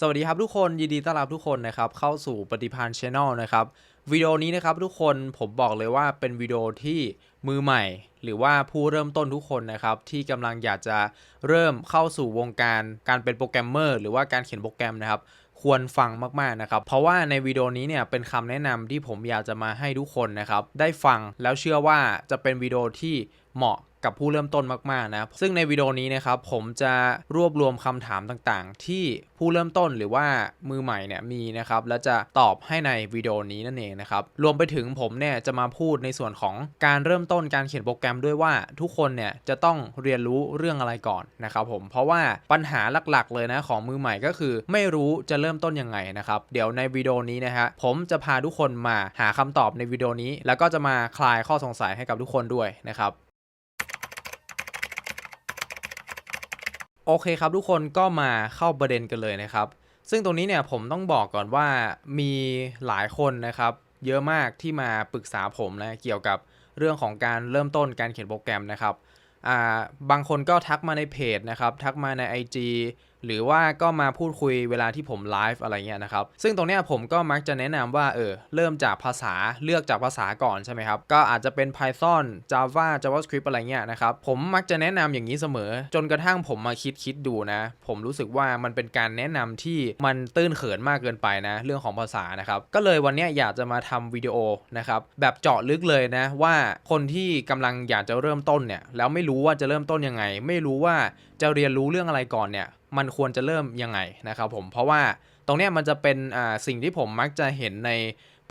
สวัสดีครับทุกคนยินดีต้อนรับทุกคนนะครับเข้าสู่ปฏิพันธ์ช n น l นะครับวิดีโอนี้นะครับทุกคนผมบอกเลยว่าเป็นวิดีโอที่มือใหม่ หรือว่าผู้เริ่มต้นทุกคนนะครับที่กำลังอยากจะเริ่มเข้าสู่วงการการเป็นโปรแกรมเมอร์หรือว่าการเขียนโปรแกรมนะครับควรฟังมากๆนะครับ เพราะว่าในวิดีโอนี้เนี่ยเป็นคำแนะนำที่ผมอยากจะมาให้ทุกคนนะครับได้ฟังแล้วเชื่อว่าจะเป็นวิดีโอที่เหมาะกับผู้เริ่มต้นมากๆนะ ซึ่งในวิดีโอนี้นะครับผมจะรวบรวมคำถามต่างๆ ที่ผู้เริ่มต้นหรือว่ามือใหม่เนี่ยมีนะครับ และจะตอบให้ในวิดีโอนี้นั่นเองนะครับ รวมไปถึงผมเนี่ยจะมาพูดในส่วนของการเริ่มต้นการเขียนโปรแกรมด้วยว่าทุกคนเนี่ยจะต้องเรียนรู้เรื่องอะไรก่อนนะครับผม เพราะว่าปัญหาหลักๆ เลยนะของมือใหม่ก็คือ ไม่รู้จะเริ่มต้นยังไงนะครับ เดี๋ยวในวิดีโอนี้นะฮะผมจะพาทุกคนมาหาคำตอบในวิดีโอนี้ แล้วก็จะมาคลายข้อสงสัยให้กับทุกคนด้วยนะครับ โอเคครับทุกคนก็มาเข้าประเด็นกันเลยนะครับ ซึ่งตรงนี้เนี่ยผมต้องบอกก่อนว่ามีหลายคนนะครับ เยอะมากที่มาปรึกษาผมนะเกี่ยวกับเรื่องของการเริ่มต้นการเขียนโปรแกรมนะครับาบางคนก็ทักมาในเพจนะครับ ทักมาใน IG หรือว่าก็มาพูดคุยเวลาที่ผมไลฟ์อะไรเงี้ยนะครับ ซึ่งตรงเนี้ยผมก็มักจะแนะนำว่าเออเริ่มจากภาษาเลือกจากภาษาก่อนใช่ไหมครับ ก็อาจจะเป็น Python Java JavaScript อะไรเงี้ยนะครับ ผมมักจะแนะนำอย่างนี้เสมอ จนกระทั่งผมมาคิดคิดดูนะ ผมรู้สึกว่ามันเป็นการแนะนำที่มันตื้นเขินมากเกินไปนะ เรื่องของภาษานะครับ ก็เลยวันเนี้ยอยากจะมาทำวิดีโอนะครับแบบเจาะลึกเลยนะว่าคนที่กำลังอยากจะเริ่มต้นเนี่ยแล้วไม่รู้ว่าจะเริ่มต้นยังไง ไม่รู้ว่าจะเรียนรู้เรื่องอะไรก่อนเนี่ย มันควรจะเริ่มยังไงนะครับผมเพราะว่าตรงนี้มันจะเป็นสิ่งที่ผมมักจะเห็นใน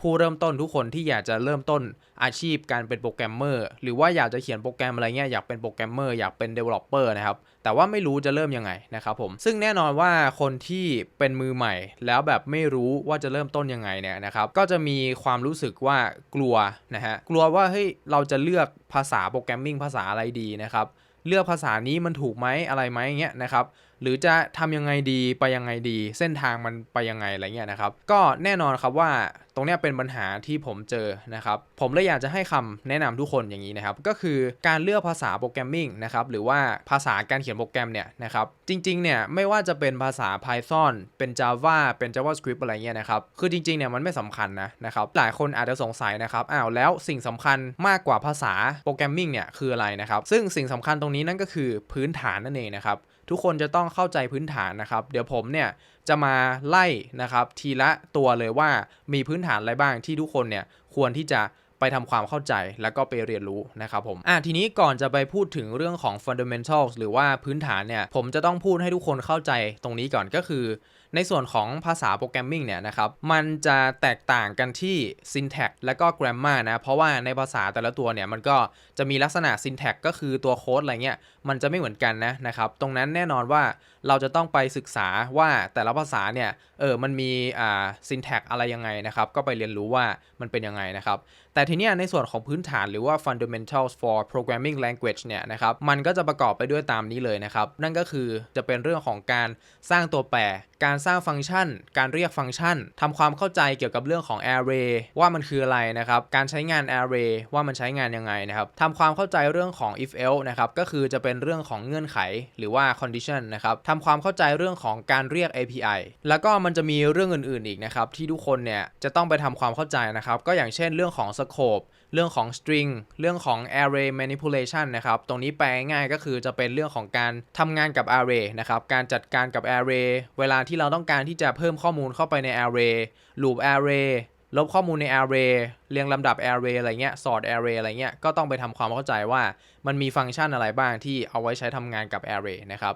ผู้เริ่มต้นทุกคนที่อยากจะเริ่มต้นอาชีพการเป็นโปรแกรมเมอร์หรือว่าอยากจะเขียนโปรแกรมอะไรเงี้ยอยากเป็นโปรแกรมเมอร์อยากเป็น developer นะครับแต่ว่าไม่รู้จะเริ่มยังไงนะครับผมซึ่งแน่นอนว่าคนที่เป็นมือใหม่ แล้วแบบไม่รู้ว่าจะเริ่มต้นยังไงเนี่ยนะครับก็จะมีความรู้สึกว่ากลัวนะฮะกลัวว่าเฮ้ยเราจะเลือกภาษาโปรแกรมมิ่งภาษาอะไรดีนะครับเลือกภาษานี้มันถูกไหมอะไรไหมเงี้ยนะครับ หรือจะทำยังไงดีไปยังไงดี เส้นทางมันไปยังไงอะไรเงี้ยนะครับ ก็แน่นอนครับว่าตรงนี้เป็นปัญหาที่ผมเจอนะครับ ผมเลยอยากจะให้คำแนะนำทุกคนอย่างนี้นะครับ ก็คือการเลือกภาษาโปรแกรมมิ่งนะครับหรือว่าภาษาการเขียนโปรแกรมเนี่ยนะครับจริงๆเนี่ยไม่ว่าจะเป็นภาษา Python เป็น Java เป็น JavaScript อะไรเงี้ยนะครับคือจริงๆเนี่ยมันไม่สำคัญนะนะครับหลายคนอาจจะสงสัยนะครับอ้าวแล้วสิ่งสำคัญมากกว่าภาษาโปรแกรมมิ่งเนี่ยคืออะไรนะครับซึ่งสิ่งสำคัญตรงนี้นั่นก็คือพื้นฐานนั่นเองนะครับ ทุกคนจะต้องเข้าใจพื้นฐานนะครับ เดี๋ยวผมเนี่ยจะมาไล่นะครับทีละตัวเลยว่ามีพื้นฐานอะไรบ้างที่ทุกคนเนี่ยควรที่จะไปทำความเข้าใจแล้วก็ไปเรียนรู้นะครับผม อะทีนี้ก่อนจะไปพูดถึงเรื่องของ fundamentals หรือว่าพื้นฐานเนี่ย ผมจะต้องพูดให้ทุกคนเข้าใจตรงนี้ก่อนก็คือ ในส่วนของภาษาโปรแกรมมิ่งเนี่ยนะครับ มันจะแตกต่างกันที่ syntax และก็ grammar นะ เพราะว่าในภาษาแต่ละตัวเนี่ยมันก็จะมีลักษณะ syntax ก็คือตัวโค้ดอะไรเงี้ย มันจะไม่เหมือนกันนะนะครับ ตรงนั้นแน่นอนว่าเราจะต้องไปศึกษาว่าแต่ละภาษาเนี่ย เออ มันมีอ่า syntax อะไรยังไงนะครับ ก็ไปเรียนรู้ว่ามันเป็นยังไงนะครับ แต่ทีเนี้ยในส่วนของพื้นฐานหรือว่า fundamentals for programming language เนี่ยนะครับ มันก็จะประกอบไปด้วยตามนี้เลยนะครับ นั่นก็คือจะเป็นเรื่องของการสร้างตัวแปร การสร้างฟังก์ชัน การเรียกฟังก์ชันทำความเข้าใจเกี่ยวกับเรื่องของ array ว่ามันคืออะไรนะครับ การใช้งาน array ว่ามันใช้งานยังไงนะครับทำความเข้าใจเรื่องของ if else นะครับ ก็คือจะเป็นเรื่องของเงื่อนไขหรือว่า condition นะครับทำความเข้าใจเรื่องของการเรียก API แล้วก็มันจะมีเรื่องอื่นๆอีกนะครับที่ทุกคนเนี่ยจะต้องไปทำความเข้าใจนะครับ ก็อย่างเช่นเรื่องของ scope เรื่องของ string เรื่องของ array manipulation นะครับ ตรงนี้แปลง่ายก็คือจะเป็นเรื่องของการทำงานกับ array นะครับ การจัดการกับ array เวลาที่เราต้องการที่จะเพิ่มข้อมูลเข้าไปใน array loop array ลบข้อมูลใน array เรียงลำดับ array อะไรเงี้ย sort array อะไรเงี้ย ก็ต้องไปทำความเข้าใจว่ามันมีฟังก์ชันอะไรบ้างที่เอาไว้ใช้ทำงานกับ array นะครับ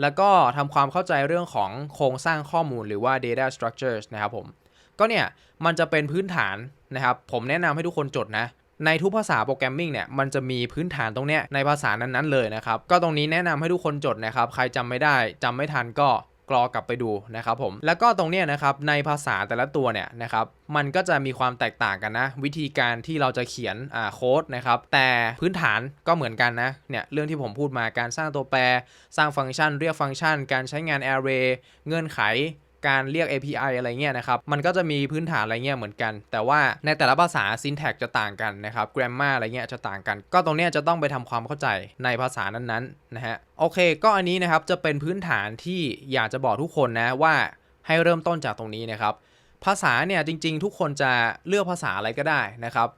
แล้วก็ทำความเข้าใจเรื่องของโครงสร้างข้อมูลหรือว่า data structures นะครับผม ก็เนี่ย มันจะเป็นพื้นฐานนะครับ ผมแนะนำให้ทุกคนจดนะ ในทุกภาษาโปรแกรมมิ่งเนี่ยมันจะมีพื้นฐานตรงเนี้ยในภาษานั้นๆเลยนะครับ ก็ตรงนี้แนะนำให้ทุกคนจดนะครับ ใครจำไม่ได้จำไม่ทันก็กรอกลับไปดูนะครับผม แล้วก็ตรงเนี้ยนะครับในภาษาแต่ละตัวเนี่ยนะครับมันก็จะมีความแตกต่างกันนะ วิธีการที่เราจะเขียนอ่าโค้ดนะครับแต่พื้นฐานก็เหมือนกันนะเนี่ยเรื่องที่ผมพูดมาการสร้างตัวแปร สร้างฟังก์ชัน เรียกฟังก์ชัน การใช้งาน array เงื่อนไข การเรียก API อะไรเงี้ยนะครับ มันก็จะมีพื้นฐานอะไรเงี้ยเหมือนกัน แต่ว่าในแต่ละภาษา syntax จะต่างกันนะครับ grammar อะไรเงี้ยจะต่างกัน ก็ตรงเนี้ยจะต้องไปทำความเข้าใจในภาษานั้นๆนะฮะ โอเค ก็อันนี้นะครับจะเป็นพื้นฐานที่อยากจะบอกทุกคนนะว่าให้เริ่มต้นจากตรงนี้นะครับ ภาษาเนี่ยจริง ๆ ทุกคนจะเลือกภาษาอะไรก็ได้นะครับ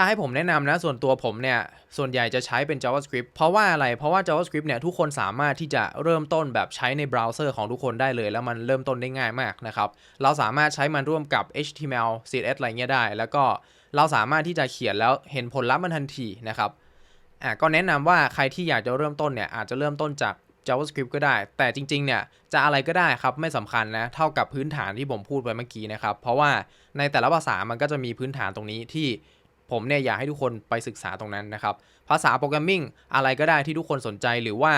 ถ้าให้ผมแนะนำนะ ส่วนตัวผมเนี่ย ส่วนใหญ่จะใช้เป็น JavaScript เพราะว่าอะไร เพราะว่า JavaScript เนี่ย ทุกคนสามารถที่จะเริ่มต้นแบบใช้ในเบราว์เซอร์ของทุกคนได้เลย แล้วมันเริ่มต้นได้ง่ายมากนะครับ เราสามารถใช้มันร่วมกับ HTML CSS อะไรเงี้ยได้ แล้วก็เราสามารถที่จะเขียนแล้วเห็นผลลัพธ์มันทันทีนะครับอะก็แนะนำว่าใครที่อยากจะเริ่มต้นเนี่ยอาจจะเริ่มต้นจาก JavaScript ก็ได้ แต่จริงๆ เนี่ย จะอะไรก็ได้ครับ ไม่สำคัญนะ เท่ากับพื้นฐานที่ผมพูดไปเมื่อกี้นะครับ เพราะว่าในแต่ละภาษามันก็จะมีพื้นฐานตรงนี้ที่ ผมเนี่ยอยากให้ทุกคนไปศึกษาตรงนั้นนะครับ ภาษาโปรแกรมมิ่งอะไรก็ได้ที่ทุกคนสนใจหรือว่า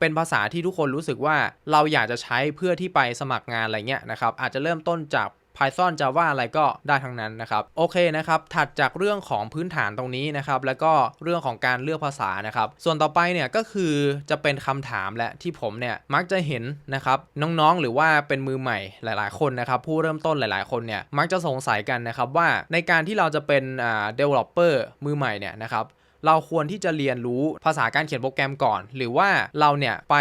เป็นภาษาที่ทุกคนรู้สึกว่าเราอยากจะใช้เพื่อที่ไปสมัครงานอะไรเงี้ยนะครับอาจจะเริ่มต้นจาก Python Java อะไรก็ได้ทั้งนั้นนะครับ โอเคนะครับ ถัดจากเรื่องของพื้นฐานตรงนี้นะครับ แล้วก็เรื่องของการเลือกภาษานะครับ ส่วนต่อไปเนี่ยก็คือจะเป็นคำถามและที่ผมเนี่ยมักจะเห็นนะครับน้องๆ หรือว่าเป็นมือใหม่หลาย ๆ คนนะครับ ผู้เริ่มต้นหลายๆ คนเนี่ยมักจะสงสัยกันนะครับว่าในการที่เราจะเป็นอ่า developer มือใหม่เนี่ยนะครับ เราควรที่จะเรียนรู้ภาษาการเขียนโปรแกรมก่อน หรือว่าเราเนี่ยไป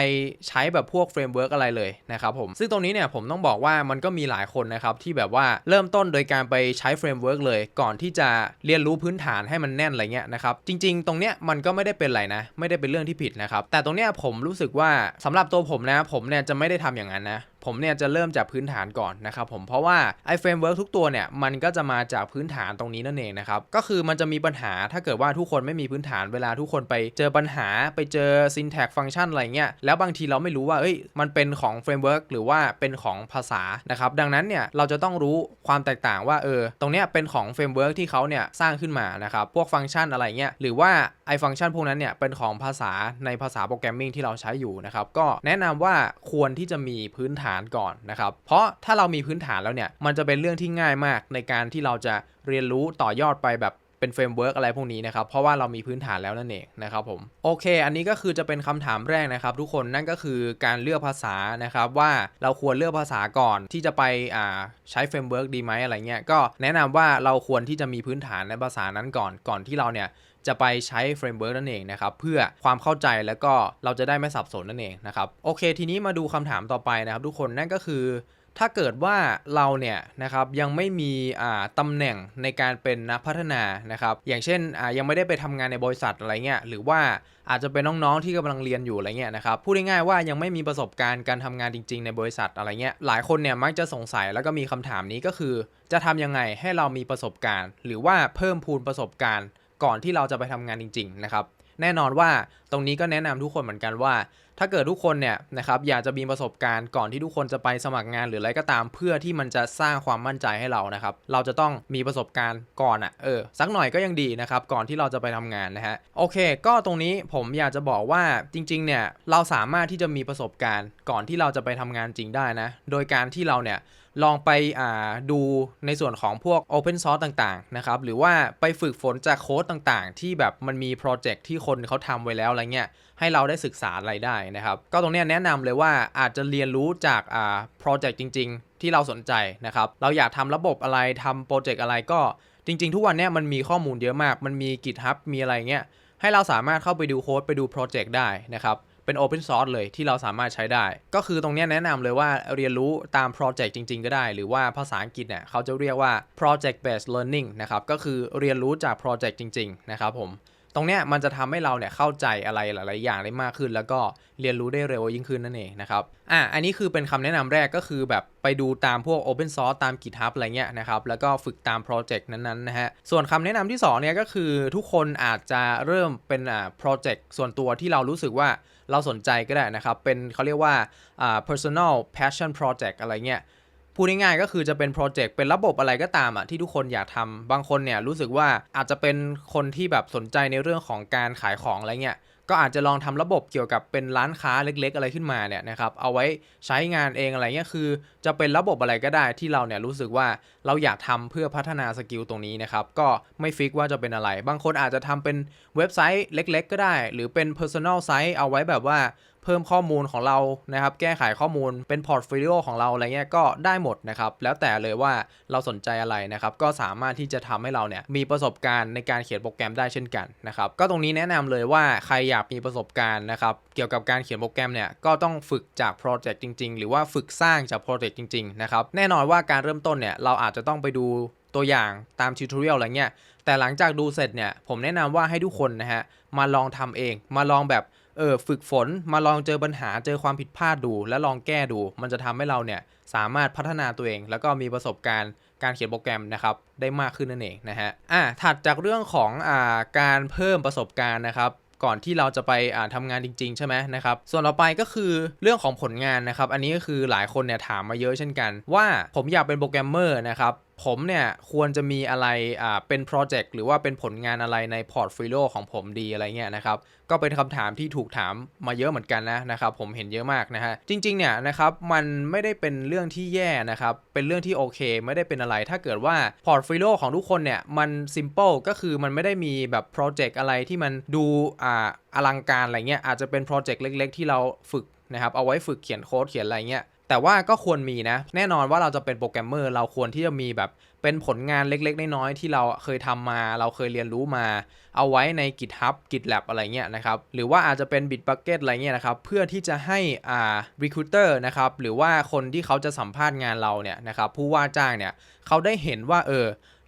ใช้แบบพวกเฟรมเวิร์กอะไรเลยนะครับผมซึ่งตรงนี้เนี่ยผมต้องบอกว่ามันก็มีหลายคนนะครับที่แบบว่าเริ่มต้นโดยการไปใช้เฟรมเวิร์กเลย ก่อนที่จะเรียนรู้พื้นฐานให้มันแน่นอะไรเงี้ยนะครับจริง ๆ ตรงเนี้ยมันก็ไม่ได้เป็นไรนะ ไม่ได้เป็นเรื่องที่ผิดนะครับแต่ตรงเนี้ยผมรู้สึกว่าสำหรับตัวผมนะผมเนี่ยจะไม่ได้ทำอย่างนั้นนะ ผมเนี่ยจะเริ่มจากพื้นฐานก่อนนะครับผมเพราะว่าไอเฟรมเวิร์กทุกตัวเนี่ยมันก็จะมาจากพื้นฐานตรงนี้นั่นเองนะครับก็คือมันจะมีปัญหาถ้าเกิดว่าทุกคนไม่มีพื้นฐานเวลาทุกคนไปเจอปัญหาไปเจอ syntax ฟังก์ชันอะไรเงี้ยแล้วบางทีเราไม่รู้ว่าเอ้ยมันเป็นของเฟรมเวิร์กหรือว่าเป็นของภาษานะครับดังนั้นเนี่ยเราจะต้องรู้ความแตกต่างว่าเออตรงเนี้ยเป็นของเฟรมเวิร์กที่เขาเนี่ยสร้างขึ้นมานะครับพวกฟังก์ชันอะไรเงี้ยหรือว่าไอฟังก์ชันพวกนั้นเนี่ยเป็นของภาษาในภาษาโปรแกรมมิ่งที่เราใช้อยู่นะครับก็แนะนำว่าควรที่จะมีพื้นฐานก่อนนะครับเพราะถ้าเรามีพื้นฐานแล้วเนี่ยมันจะเป็นเรื่องที่ง่ายมากในการที่เราจะเรียนรู้ต่อยอดไปแบบเป็นเฟรมเวิร์กอะไรพวกนี้นะครับ เพราะว่าเรามีพื้นฐานแล้วนั่นเองนะครับผมโอเค อันนี้ก็คือจะเป็นคำถามแรกนะครับ ทุกคนนั่นก็คือการเลือกภาษานะครับว่าเราควรเลือกภาษาก่อนที่จะไปอ่าใช้เฟรมเวิร์กดีไหมอะไรเงี้ยก็แนะนำว่าเราควรที่จะมีพื้นฐานในภาษานั้นก่อนก่อนที่เราเนี่ย จะไปใช้เฟรมเวิร์กนั่นเองนะครับเพื่อความเข้าใจแล้วก็เราจะได้ไม่สับสนนั่นเองนะครับโอเค ทีนี้มาดูคำถามต่อไปนะครับทุกคนนั่นก็คือถ้าเกิดว่าเราเนี่ยนะครับยังไม่มีอ่าตำแหน่งในการเป็นนักพัฒนานะครับอย่างเช่นยังไม่ได้ไปทำงานในบริษัทอะไรเงี้ยหรือว่าอาจจะเป็นน้องๆที่กำลังเรียนอยู่อะไรเงี้ยนะครับพูดง่ายๆว่ายังไม่มีประสบการณ์การทำงานจริง ๆ ในบริษัทอะไรเงี้ยหลายคนเนี่ยมักจะสงสัยแล้วก็มีคำถามนี้ก็คือ จะทำยังไงให้เรามีประสบการณ์ หรือว่าเพิ่มพูนประสบการณ์ ก่อนที่เราจะไปทำงานจริง ๆ นะครับ แน่นอนว่าตรงนี้ก็แนะนำทุกคนเหมือนกันว่า ถ้าเกิดทุกคนเนี่ยนะครับอยากจะมีประสบการณ์ก่อนที่ทุกคนจะไปสมัครงานหรืออะไรก็ตาม เพื่อที่มันจะสร้างความมั่นใจให้เรานะครับ เราจะต้องมีประสบการณ์ก่อนอะ่ะเออสักหน่อยก็ยังดีนะครับ ก่อนที่เราจะไปทำงานนะฮะโอเค ก็ตรงนี้ผมอยากจะบอกว่าจริงๆเนี่ยเราสามารถที่จะมีประสบการณ์ ก่อนที่เราจะไปทำงานจริงได้นะ โดยการที่เราเนี่ย ลองไปดูในส่วนของพวก Open Source ต่างๆ นะครับ หรือว่าไปฝึกฝนจากโค้ดต่างๆ ที่แบบมันมีโปรเจกต์ที่คนเขาทำไว้แล้วอะไรเงี้ย ให้เราได้ศึกษาอะไรได้นะครับ ก็ตรงนี้แนะนำเลยว่าอาจจะเรียนรู้จากโปรเจกต์จริง ๆ ที่เราสนใจนะครับ เราอยากทำระบบอะไรทำโปรเจกต์อะไรก็จริง ๆ ทุกวันนี้มันมีข้อมูลเยอะมาก มันมี GitHub มีอะไรเงี้ย ให้เราสามารถเข้าไปดูโค้ดไปดูโปรเจกต์ได้นะครับ เป็น Open Source เลยที่เราสามารถใช้ได้ ก็คือตรงนี้แนะนำเลยว่าเรียนรู้ตาม Project จริง ๆ ก็ได้ หรือว่าภาษาอังกฤษเนี่ยเขาจะเรียกว่า Project Based Learning นะครับ ก็คือเรียนรู้จาก Project จริง ๆ นะครับผม ตรงเนี้ยมันจะทำให้เราเนี่ยเข้าใจอะไรหลาย ๆ อย่างได้มากขึ้น แล้วก็เรียนรู้ได้เร็วยิ่งขึ้นนั่นเองนะครับอะอันนี้คือเป็นคำแนะนำแรกก็คือแบบไปดูตามพวก Open Source ตาม GitHub อะไรเงี้ยนะครับแล้วก็ฝึกตามโปรเจกต์นั้น ๆ นะฮะส่วนคำแนะนำที่2เนี่ยก็คือทุกคนอาจจะเริ่มเป็นอ่าโปรเจกต์ส่วนตัวที่เรารู้สึกว่าเราสนใจก็ได้นะครับเป็นเขาเรียกว่าอ่า personal passion project อะไรเงี้ย พูดง่ายๆก็คือจะเป็นโปรเจกต์เป็นระบบอะไรก็ตามอะที่ทุกคนอยากทำบางคนเนี่ยรู้สึกว่าอาจจะเป็นคนที่แบบสนใจในเรื่องของการขายของอะไรเงี้ยก็อาจจะลองทำระบบเกี่ยวกับเป็นร้านค้าเล็ก ๆ อะไรขึ้นมาเนี่ยนะครับเอาไว้ใช้งานเองอะไรเงี้ยคือ จะเป็นระบบอะไรก็ได้ที่เราเนี่ยรู้สึกว่าเราอยากทำเพื่อพัฒนาสกิลตรงนี้นะครับก็ไม่ฟิกว่าจะเป็นอะไร บางคนอาจจะทำเป็นเว็บไซต์เล็ก ๆ ก็ได้ หรือเป็น personal site เอาไว้แบบว่า เพิ่มข้อมูลของเรานะครับแก้ไขข้อมูลเป็นพอร์ตโฟลิโอของเราอะไรเงี้ยก็ได้หมดนะครับแล้วแต่เลยว่าเราสนใจอะไรนะครับก็สามารถที่จะทำให้เราเนี่ยมีประสบการณ์ในการเขียนโปรแกรมได้เช่นกันนะครับก็ตรงนี้แนะนำเลยว่าใครอยากมีประสบการณ์นะครับเกี่ยวกับการเขียนโปรแกรมเนี่ยก็ต้องฝึกจากโปรเจกต์จริง ๆ หรือว่าฝึกสร้างจากโปรเจกต์จริงๆนะครับแน่นอนว่าการเริ่มต้นเนี่ยเราอาจจะต้องไปดูตัวอย่างตามทิวทอเรียลอะไรเงี้ยแต่หลังจากดูเสร็จเนี่ยผมแนะนำว่าให้ทุกคนนะฮะมาลองทำเอง มาลองแบบ เออฝึกฝนมาลองเจอปัญหาเจอความผิดพลาดดู แล้วลองแก้ดู มันจะทำให้เราเนี่ยสามารถพัฒนาตัวเอง แล้วก็มีประสบการณ์การเขียนโปรแกรมนะครับได้มากขึ้นนั่นเองนะฮะอะถัดจากเรื่องของอ่าการเพิ่มประสบการณ์นะครับก่อนที่เราจะไปอ่าทำงานจริง ๆ ใช่ไหมนะครับ ส่วนต่อไปก็คือเรื่องของผลงานนะครับ อันนี้ก็คือหลายคนเนี่ยถามมาเยอะเช่นกัน ว่าผมอยากเป็นโปรแกรมเมอร์นะครับ ผมเนี่ยควรจะมีอะไรอ่าเป็นโปรเจกต์หรือว่าเป็นผลงานอะไรในพอร์ตฟลิโอของผมดีอะไรเงี้ยนะครับก็เป็นคำถามที่ถูกถามมาเยอะเหมือนกันนะนะครับผมเห็นเยอะมากนะฮะจริงๆเนี่ยนะครับมันไม่ได้เป็นเรื่องที่แย่นะครับเป็นเรื่องที่โอเค ไม่ได้เป็นอะไร ถ้าเกิดว่าพอร์ตฟลิโอของทุกคนเนี่ยมัน simple ก็คือมันไม่ได้มีแบบโปรเจกต์อะไรที่มันดูอ่าอลังการอะไรเงี้ยอาจจะเป็นโปรเจกต์เล็ก ๆ ที่เราฝึกนะครับเอาไว้ฝึกเขียนโค้ดเขียนอะไรเงี้ย แต่ว่าก็ควรมีนะ แน่นอนว่าเราจะเป็นโปรแกรมเมอร์ เราควรที่จะมีแบบเป็นผลงานเล็กๆ น้อยๆ ที่เราเคยทำมา เราเคยเรียนรู้มา เอาไว้ใน GitHub GitLab อะไรเงี้ยนะครับ หรือว่าอาจจะเป็น Bitbucket อะไรเงี้ยนะครับ เพื่อที่จะให้อ่า recruiter นะครับ หรือว่าคนที่เขาจะสัมภาษณ์งานเราเนี่ยนะครับ ผู้ว่าจ้างเนี่ยเขาได้เห็นว่าเออ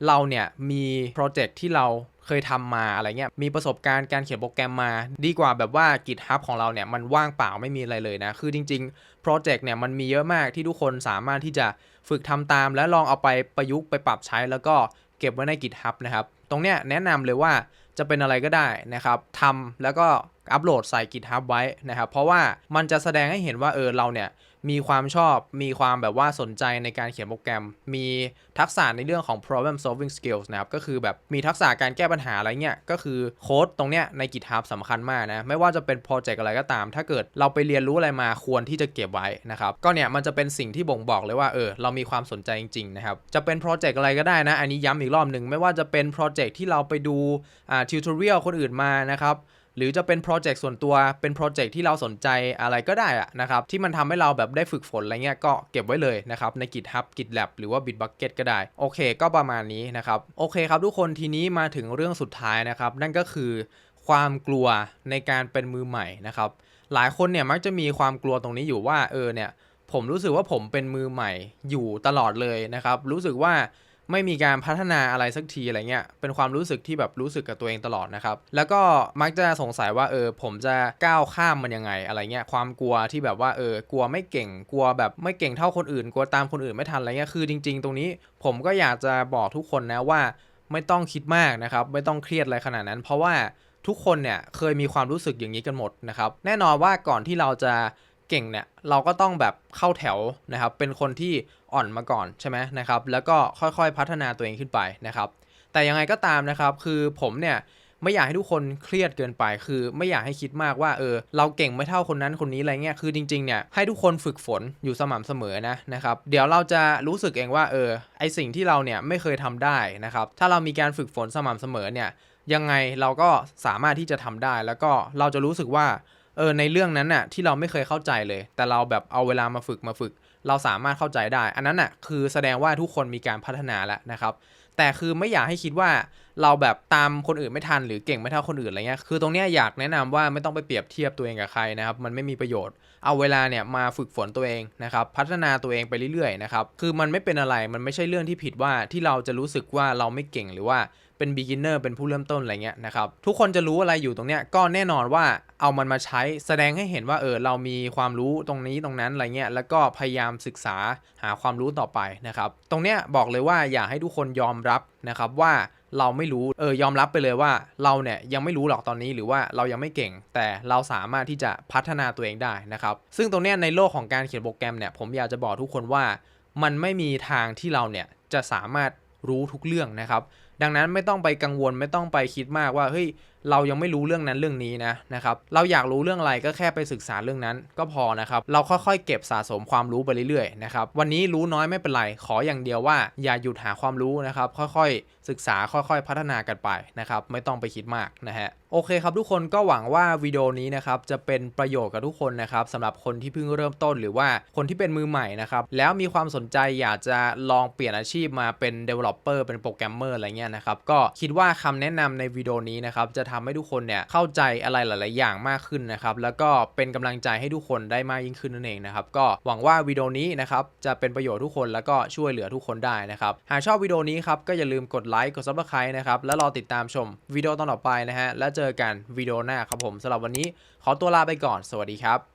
เราเนี่ยมีโปรเจกต์ที่เราเคยทำมาอะไรเงี้ย มีประสบการณ์การเขียนโปรแกรมมา ดีกว่าแบบว่า GitHub ของเราเนี่ยมันว่างเปล่าไม่มีอะไรเลยนะ คือจริง ๆ โปรเจกต์เนี่ยมันมีเยอะมากที่ทุกคนสามารถที่จะฝึกทำตาม และลองเอาไปประยุกต์ไปปรับใช้ แล้วก็เก็บไว้ใน GitHub นะครับ ตรงเนี้ยแนะนำเลยว่าจะเป็นอะไรก็ได้นะครับทำแล้วก็อัปโหลดใส่ GitHub ไว้นะครับ เพราะว่ามันจะแสดงให้เห็นว่าเออเราเนี่ย มีความชอบ มีความแบบว่าสนใจในการเขียนโปรแกรม มีทักษะในเรื่องของ problem solving skills นะครับ ก็คือแบบมีทักษะการแก้ปัญหาอะไรเงี้ย ก็คือโค้ดตรงเนี้ยใน GitHub สำคัญมากนะ ไม่ว่าจะเป็นโปรเจกต์อะไรก็ตาม ถ้าเกิดเราไปเรียนรู้อะไรมาควรที่จะเก็บไว้นะครับ ก็เนี่ยมันจะเป็นสิ่งที่บ่งบอกเลยว่า เออ เรามีความสนใจจริงๆนะครับ จะเป็นโปรเจกต์อะไรก็ได้นะ อันนี้ย้ำอีกรอบหนึ่ง ไม่ว่าจะเป็นโปรเจกต์ที่เราไปดูอ่าทิวทอเรียลคนอื่นมานะครับ หรือจะเป็นโปรเจกต์ส่วนตัวเป็นโปรเจกต์ที่เราสนใจอะไรก็ได้อะนะครับที่มันทำให้เราแบบได้ฝึกฝนอะไรเงี้ยก็เก็บไว้เลยนะครับใน GitHub GitLab หรือว่า Bitbucket ก็ได้ โอเค ก็ประมาณนี้นะครับโอเคครับทุกคนทีนี้มาถึงเรื่องสุดท้ายนะครับ นั่นก็คือความกลัวในการเป็นมือใหม่นะครับหลายคนเนี่ยมักจะมีความกลัวตรงนี้อยู่ว่าเออเนี่ยผมรู้สึกว่าผมเป็นมือใหม่อยู่ตลอดเลยนะครับ รู้สึกว่า ไม่มีการพัฒนาอะไรสักทีอะไรเงี้ยเป็นความรู้สึกที่แบบรู้สึกกับตัวเองตลอดนะครับแล้วก็มักจะสงสัยว่าเออผมจะก้าวข้ามมันยังไงอะไรเงี้ยความกลัวที่แบบว่าเออกลัวไม่เก่งกลัวแบบไม่เก่งเท่าคนอื่น กลัวตามคนอื่นไม่ทันอะไรเงี้ยคือจริง ๆ ตรงนี้ผมก็อยากจะบอกทุกคนนะว่าไม่ต้องคิดมากนะครับ ไม่ต้องเครียดอะไรขนาดนั้น เพราะว่าทุกคนเนี่ยเคยมีความรู้สึกอย่างนี้กันหมดนะครับ แน่นอนว่าก่อนที่เราจะเก่งเนี่ยเราก็ต้องแบบเข้าแถวนะครับ เป็นคนที่ อ่อนมาก่อนใช่ไหมนะครับ แล้วก็ค่อยๆพัฒนาตัวเองขึ้นไปนะครับ แต่ยังไงก็ตามนะครับ คือผมเนี่ยไม่อยากให้ทุกคนเครียดเกินไป คือไม่อยากให้คิดมากว่าเออเราเก่งไม่เท่าคนนั้นคนนี้อะไรเงี้ย คือจริงๆเนี่ยให้ทุกคนฝึกฝนอยู่สม่ำเสมอนะนะครับ เดี๋ยวเราจะรู้สึกเองว่าเออไอสิ่งที่เราเนี่ยไม่เคยทำได้นะครับ ถ้าเรามีการฝึกฝนสม่ำเสมอเนี่ยยังไงเราก็สามารถที่จะทำได้ แล้วก็เราจะรู้สึกว่าเออในเรื่องนั้นน่ะที่เราไม่เคยเข้าใจเลย แต่เราแบบเอาเวลามาฝึกมาฝึก เราสามารถเข้าใจได้ อันนั้นน่ะคือแสดงว่าทุกคนมีการพัฒนาแล้วนะครับ แต่คือไม่อยากให้คิดว่าเราแบบตามคนอื่นไม่ทันหรือเก่งไม่เท่าคนอื่นอะไรเงี้ย คือตรงเนี้ยอยากแนะนำว่าไม่ต้องไปเปรียบเทียบตัวเองกับใครนะครับ มันไม่มีประโยชน์ เอาเวลาเนี่ยมาฝึกฝนตัวเองนะครับ พัฒนาตัวเองไปเรื่อยๆนะครับ คือมันไม่เป็นอะไร มันไม่ใช่เรื่องที่ผิดว่าที่เราจะรู้สึกว่าเราไม่เก่งหรือว่า เป็น beginner เป็นผู้เริ่มต้นอะไรเงี้ยนะครับทุกคนจะรู้อะไรอยู่ตรงเนี้ยก็แน่นอนว่าเอามันมาใช้แสดงให้เห็นว่าเออเรามีความรู้ตรงนี้ตรงนั้นอะไรเงี้ยแล้วก็พยายามศึกษาหาความรู้ต่อไปนะครับตรงเนี้ยบอกเลยว่าอยากให้ทุกคนยอมรับนะครับว่าเราไม่รู้เออยอมรับไปเลยว่าเราเนี่ยยังไม่รู้หรอกตอนนี้หรือว่าเรายังไม่เก่ง แต่เราสามารถที่จะพัฒนาตัวเองได้นะครับซึ่งตรงเนี้ยในโลกของการเขียนโปรแกรมเนี่ยผมอยากจะบอกทุกคนว่า มันไม่มีทางที่เราเนี่ยจะสามารถรู้ทุกเรื่องนะครับ ดังนั้นไม่ต้องไปกังวลไม่ต้องไปคิดมากว่าเฮ้ย เรายังไม่รู้เรื่องนั้นเรื่องนี้นะนะครับเราอยากรู้เรื่องอะไรก็แค่ไปศึกษาเรื่องนั้นก็พอนะครับเราค่อยๆ เก็บสะสมความรู้ไปเรื่อยๆนะครับวันนี้รู้น้อยไม่เป็นไรขออย่างเดียวว่าอย่าหยุดหาความรู้นะครับค่อยๆ ศึกษาค่อยๆ พัฒนากันไปนะครับไม่ต้องไปคิดมากนะฮะโอเคครับทุกคนก็หวังว่าวิดีโอนี้นะครับจะเป็นประโยชน์กับทุกคนนะครับสำหรับคนที่เพิ่งเริ่มต้นหรือว่าคนที่เป็นมือใหม่นะครับแล้วมีความสนใจอยากจะลองเปลี่ยนอาชีพมาเป็น developer เป็นโปรแกรมเมอร์อะไรเงี้ยนะครับก็คิดว่าคำแนะนำในวิดีโอนี้นะครับจะททำให้ทุกคนเนี่ยเข้าใจอะไรหลาย ๆ อย่างมากขึ้นนะครับแล้วก็เป็นกำลังใจให้ทุกคนได้มากยิ่งขึ้นนั่นเองนะครับก็หวังว่าวิดีโอนี้นะครับจะเป็นประโยชน์ทุกคนแล้วก็ช่วยเหลือทุกคนได้นะครับหากชอบวิดีโอนี้ครับก็อย่าลืมกดไลค์กดซับสไครต์นะครับแล้วรอติดตามชมวิดีโอตอนต่อไปนะฮะแล้วเจอกันวิดีโอหน้าครับผมสำหรับวันนี้ขอตัวลาไปก่อน สวัสดีครับ